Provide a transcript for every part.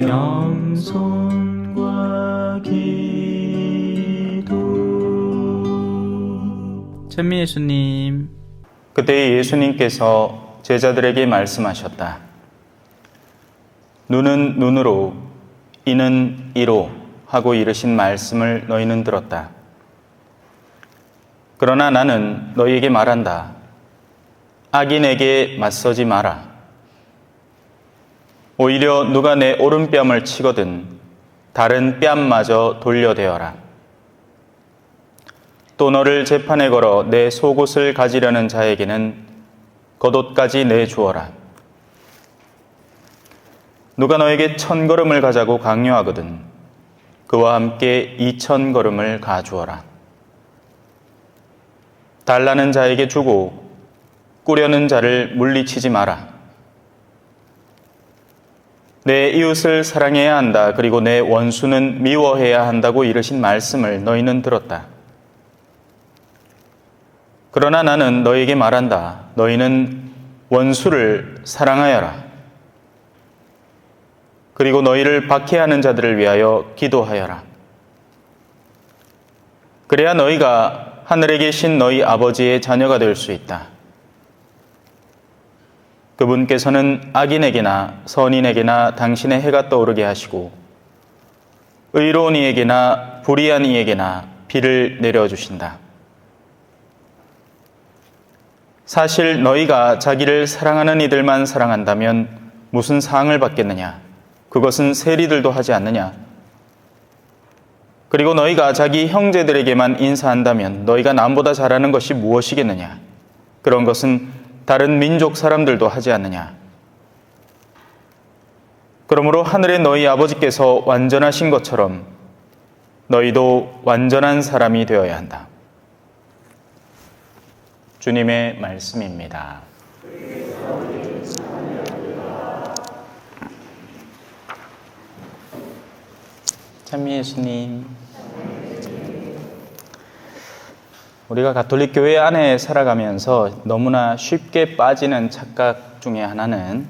겸손과 기도 찬미 예수님 그때 예수님께서 제자들에게 말씀하셨다. 눈은 눈으로, 이는 이로 하고 이르신 말씀을 너희는 들었다. 그러나 나는 너희에게 말한다. 악인에게 맞서지 마라. 오히려 누가 내 오른뺨을 치거든 다른 뺨마저 돌려대어라. 또 너를 재판에 걸어 내 속옷을 가지려는 자에게는 겉옷까지 내주어라. 누가 너에게 천 걸음을 가자고 강요하거든 그와 함께 이천 걸음을 가주어라. 달라는 자에게 주고 꾸려는 자를 물리치지 마라. 내 이웃을 사랑해야 한다. 그리고 내 원수는 미워해야 한다고 이르신 말씀을 너희는 들었다. 그러나 나는 너희에게 말한다. 너희는 원수를 사랑하여라. 그리고 너희를 박해하는 자들을 위하여 기도하여라. 그래야 너희가 하늘에 계신 너희 아버지의 자녀가 될 수 있다. 그분께서는 악인에게나 선인에게나 당신의 해가 떠오르게 하시고 의로운 이에게나 불의한 이에게나 비를 내려주신다. 사실 너희가 자기를 사랑하는 이들만 사랑한다면 무슨 상을 받겠느냐? 그것은 세리들도 하지 않느냐? 그리고 너희가 자기 형제들에게만 인사한다면 너희가 남보다 잘하는 것이 무엇이겠느냐? 그런 것은 다른 민족 사람들도 하지 않느냐? 그러므로 하늘의 너희 아버지께서 완전하신 것처럼 너희도 완전한 사람이 되어야 한다. 주님의 말씀입니다. 찬미 예수님 우리가 가톨릭 교회 안에 살아가면서 너무나 쉽게 빠지는 착각 중에 하나는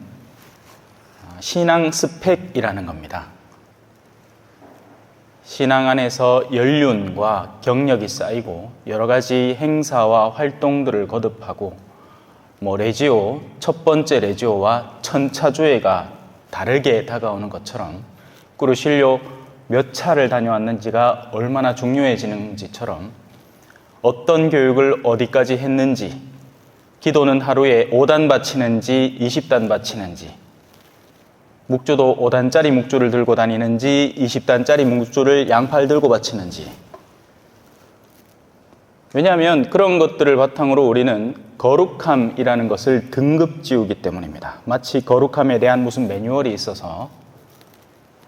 신앙 스펙이라는 겁니다. 신앙 안에서 연륜과 경력이 쌓이고 여러 가지 행사와 활동들을 거듭하고 뭐 레지오 첫 번째 레지오와 천차조회가 다르게 다가오는 것처럼 꾸르실료 몇 차를 다녀왔는지가 얼마나 중요해지는지처럼 어떤 교육을 어디까지 했는지 기도는 하루에 5단 바치는지 20단 바치는지 묵주도 5단짜리 묵주를 들고 다니는지 20단짜리 묵주를 양팔 들고 바치는지 왜냐하면 그런 것들을 바탕으로 우리는 거룩함이라는 것을 등급 지우기 때문입니다. 마치 거룩함에 대한 무슨 매뉴얼이 있어서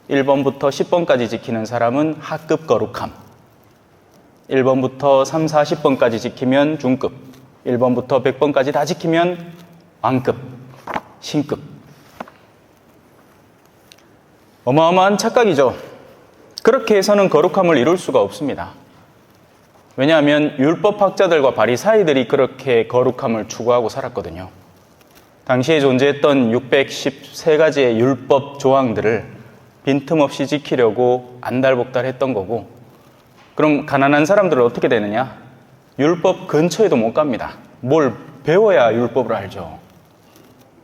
1번부터 10번까지 지키는 사람은 하급 거룩함 1번부터 3, 40번까지 지키면 중급 1번부터 100번까지 다 지키면 왕급, 신급 어마어마한 착각이죠. 그렇게 해서는 거룩함을 이룰 수가 없습니다. 왜냐하면 율법학자들과 바리사이들이 그렇게 거룩함을 추구하고 살았거든요. 당시에 존재했던 613가지의 율법 조항들을 빈틈없이 지키려고 안달복달했던 거고 그럼 가난한 사람들은 어떻게 되느냐? 율법 근처에도 못 갑니다. 뭘 배워야 율법을 알죠.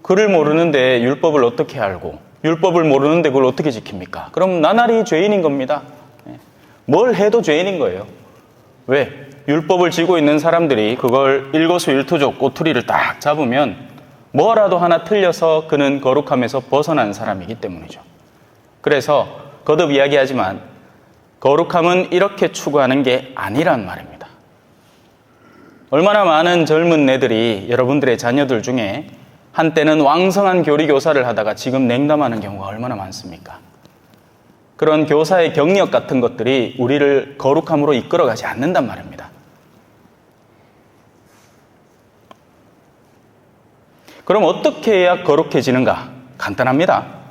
글을 모르는데 율법을 어떻게 알고 율법을 모르는데 그걸 어떻게 지킵니까? 그럼 나날이 죄인인 겁니다. 예. 뭘 해도 죄인인 거예요. 왜? 율법을 지고 있는 사람들이 그걸 일거수일투족 꼬투리를 딱 잡으면 뭐라도 하나 틀려서 그는 거룩함에서 벗어난 사람이기 때문이죠. 그래서 거듭 이야기하지만 거룩함은 이렇게 추구하는 게 아니란 말입니다. 얼마나 많은 젊은 애들이 여러분들의 자녀들 중에 한때는 왕성한 교리 교사를 하다가 지금 냉담하는 경우가 얼마나 많습니까? 그런 교사의 경력 같은 것들이 우리를 거룩함으로 이끌어가지 않는단 말입니다. 그럼 어떻게 해야 거룩해지는가? 간단합니다.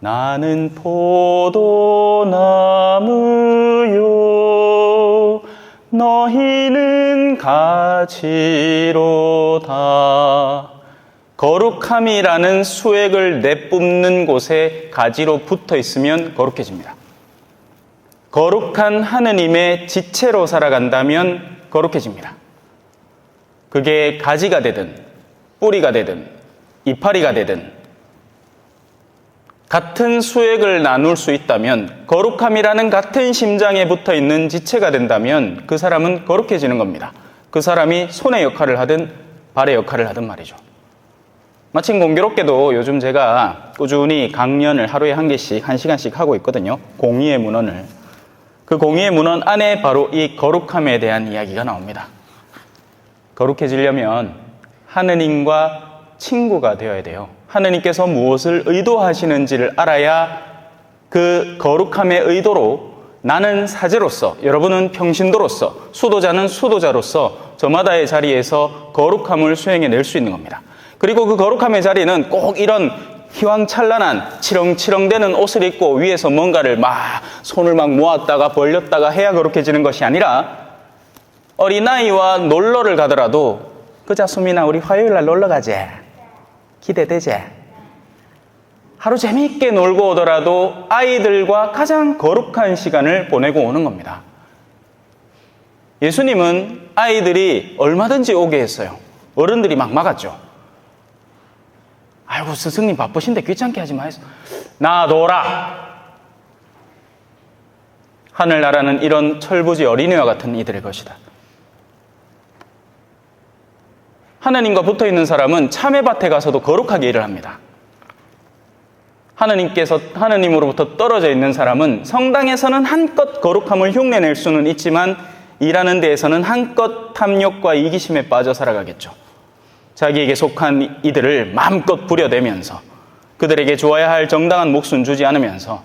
나는 포도나무요, 너희는 가지로다. 거룩함이라는 수액을 내뿜는 곳에 가지로 붙어 있으면 거룩해집니다. 거룩한 하느님의 지체로 살아간다면 거룩해집니다. 그게 가지가 되든, 뿌리가 되든, 이파리가 되든, 같은 수액을 나눌 수 있다면, 거룩함이라는 같은 심장에 붙어 있는 지체가 된다면, 그 사람은 거룩해지는 겁니다. 그 사람이 손의 역할을 하든, 발의 역할을 하든 말이죠. 마침 공교롭게도 요즘 제가 꾸준히 강연을 하루에 한 개씩, 한 시간씩 하고 있거든요. 공의의 문헌을. 그 공의의 문헌 안에 바로 이 거룩함에 대한 이야기가 나옵니다. 거룩해지려면 하느님과 친구가 되어야 돼요. 하느님께서 무엇을 의도하시는지를 알아야 그 거룩함의 의도로 나는 사제로서, 여러분은 평신도로서, 수도자는 수도자로서 저마다의 자리에서 거룩함을 수행해 낼 수 있는 겁니다. 그리고 그 거룩함의 자리는 꼭 이런 휘황찬란한 치렁치렁대는 옷을 입고 위에서 뭔가를 막 손을 막 모았다가 벌렸다가 해야 거룩해지는 것이 아니라 어린아이와 놀러를 가더라도 그 자 수민아 우리 화요일 날 놀러 가재 기대되지 하루 재미있게 놀고 오더라도 아이들과 가장 거룩한 시간을 보내고 오는 겁니다. 예수님은 아이들이 얼마든지 오게 했어요. 어른들이 막 막았죠. 아이고 스승님 바쁘신데 귀찮게 하지 마세요. 놔둬라. 하늘나라는 이런 철부지 어린이와 같은 이들의 것이다. 하나님과 붙어 있는 사람은 참외밭에 가서도 거룩하게 일을 합니다. 하나님께서 하나님으로부터 떨어져 있는 사람은 성당에서는 한껏 거룩함을 흉내낼 수는 있지만 일하는 데에서는 한껏 탐욕과 이기심에 빠져 살아가겠죠. 자기에게 속한 이들을 마음껏 부려대면서 그들에게 주어야 할 정당한 몫은 주지 않으면서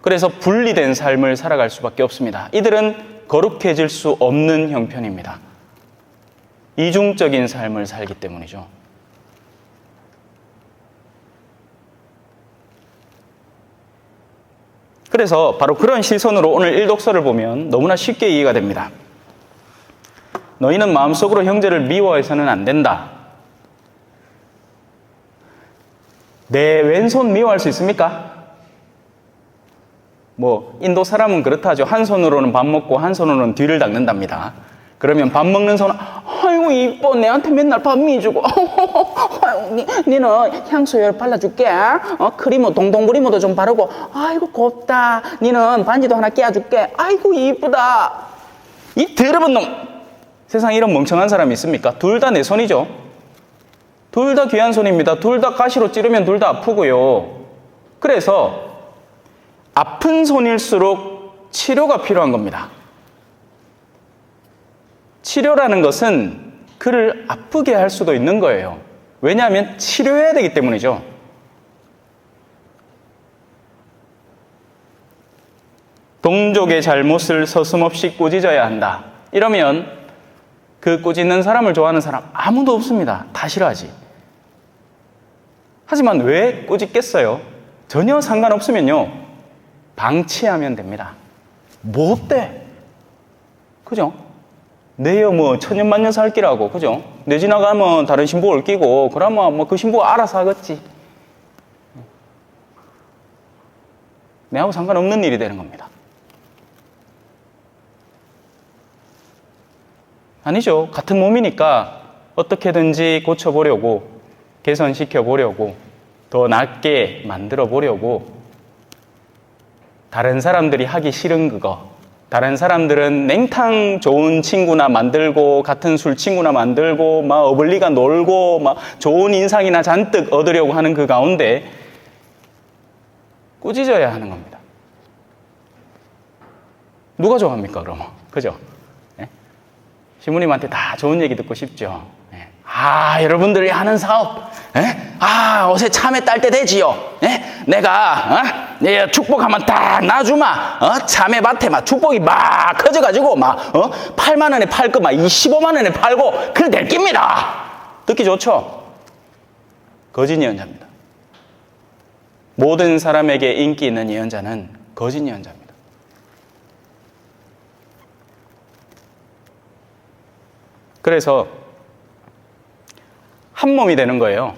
그래서 분리된 삶을 살아갈 수밖에 없습니다. 이들은 거룩해질 수 없는 형편입니다. 이중적인 삶을 살기 때문이죠. 그래서 바로 그런 시선으로 오늘 일독서를 보면 너무나 쉽게 이해가 됩니다. 너희는 마음속으로 형제를 미워해서는 안 된다. 내 왼손 미워할 수 있습니까? 뭐 인도 사람은 그렇다죠. 한 손으로는 밥 먹고 한 손으로는 뒤를 닦는답니다. 그러면 밥 먹는 손, 아이고 이뻐 내한테 맨날 밥 미주고, 니, 니는 향수열 발라줄게, 어 크리모 동동 브리모도 좀 바르고, 아이고 곱다. 니는 반지도 하나 깨줄게, 아이고 이쁘다. 이 더러운 놈. 세상에 이런 멍청한 사람이 있습니까? 둘 다 내 손이죠. 둘 다 귀한 손입니다. 둘 다 가시로 찌르면 둘 다 아프고요. 그래서 아픈 손일수록 치료가 필요한 겁니다. 치료라는 것은 그를 아프게 할 수도 있는 거예요. 왜냐하면 치료해야 되기 때문이죠. 동족의 잘못을 서슴없이 꾸짖어야 한다. 이러면 그 꾸짖는 사람을 좋아하는 사람 아무도 없습니다. 다 싫어하지. 하지만 왜 꾸짖겠어요? 전혀 상관없으면요. 방치하면 됩니다. 뭐 어때? 그죠? 내여 뭐 천년만년 살기라고 그죠? 내 지나가면 다른 신부를 끼고 그러면 뭐 그 신부가 알아서 하겠지. 내하고 상관없는 일이 되는 겁니다. 아니죠. 같은 몸이니까 어떻게든지 고쳐보려고 개선시켜 보려고 더 낫게 만들어 보려고 다른 사람들이 하기 싫은 그거 다른 사람들은 냉탕 좋은 친구나 만들고 같은 술 친구나 만들고 막 어블리가 놀고 막 좋은 인상이나 잔뜩 얻으려고 하는 그 가운데 꾸짖어야 하는 겁니다. 누가 좋아합니까 그러면 그죠? 예? 시부님한테 다 좋은 얘기 듣고 싶죠. 예. 아 여러분들이 하는 사업, 예? 아 옷에 참외 딸 때 되지요. 예? 내가 어? 네, 축복하면 딱 놔주마. 어? 참외밭에 막 축복이 막 커져가지고 막 어? 8만 원에 팔고 막 25만 원에 팔고 그래 될 깁니다. 듣기 좋죠? 거짓 예언자입니다. 모든 사람에게 인기 있는 예언자는 거짓 예언자입니다. 그래서 한 몸이 되는 거예요.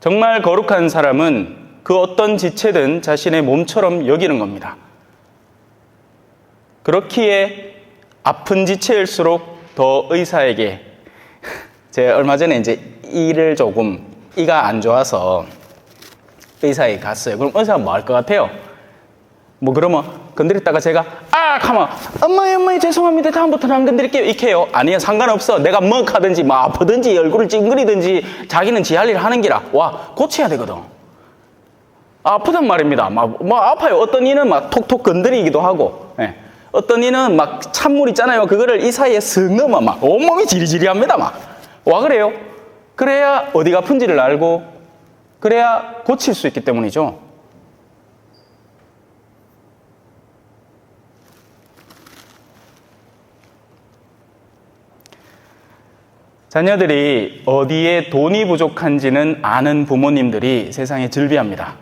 정말 거룩한 사람은 그 어떤 지체든 자신의 몸처럼 여기는 겁니다. 그렇기에 아픈 지체일수록 더 의사에게 제가 얼마 전에 이제 이를 조금 이가 안 좋아서 의사에 갔어요. 그럼 의사가 뭐 할 것 같아요? 뭐 그러면 건드렸다가 제가 아 가만 엄마이 엄마이 죄송합니다 다음부터는 안 건드릴게요 이렇게 해요 아니요 상관없어 내가 뭐 하든지 뭐 아프든지 얼굴을 찡그리든지 자기는 지 할 일 하는 기라 와 고쳐야 되거든 아프단 말입니다. 막, 뭐 아파요. 어떤 이는 막 톡톡 건드리기도 하고 예. 어떤 이는 막 찬물 있잖아요. 그거를 이 사이에 슥 넣으면 막 온몸이 지리지리합니다 막. 와 그래요? 그래야 어디가 아픈지를 알고 그래야 고칠 수 있기 때문이죠. 자녀들이 어디에 돈이 부족한지는 아는 부모님들이 세상에 즐비합니다.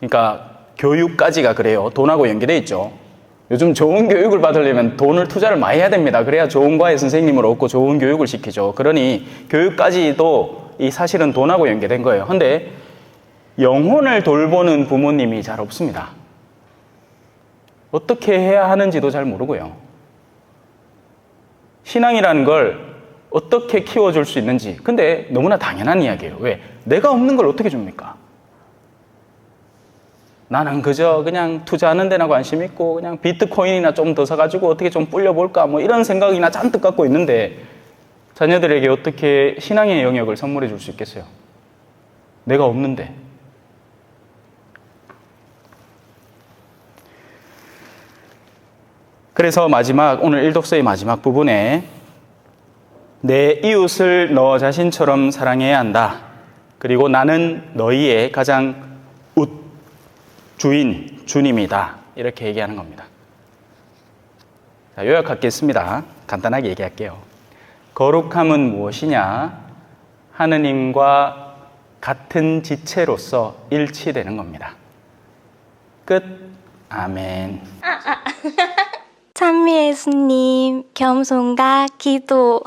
그러니까 교육까지가 그래요. 돈하고 연계돼 있죠. 요즘 좋은 교육을 받으려면 돈을 투자를 많이 해야 됩니다. 그래야 좋은 과의 선생님을 얻고 좋은 교육을 시키죠. 그러니 교육까지도 이 사실은 돈하고 연계된 거예요. 근데 영혼을 돌보는 부모님이 잘 없습니다. 어떻게 해야 하는지도 잘 모르고요. 신앙이라는 걸 어떻게 키워줄 수 있는지. 근데 너무나 당연한 이야기예요. 왜? 내가 없는 걸 어떻게 줍니까? 나는 그저 그냥 투자하는 데나 관심 있고 그냥 비트코인이나 좀 더 사가지고 어떻게 좀 불려볼까 뭐 이런 생각이나 잔뜩 갖고 있는데 자녀들에게 어떻게 신앙의 영역을 선물해 줄 수 있겠어요? 내가 없는데. 그래서 마지막 오늘 일독서의 마지막 부분에 내 이웃을 너 자신처럼 사랑해야 한다. 그리고 나는 너희의 가장 웃 주인 주님이다. 이렇게 얘기하는 겁니다. 자, 요약하겠습니다. 간단하게 얘기할게요. 거룩함은 무엇이냐? 하느님과 같은 지체로서 일치되는 겁니다. 끝. 아멘. 찬미 예수님, 겸손과 기도.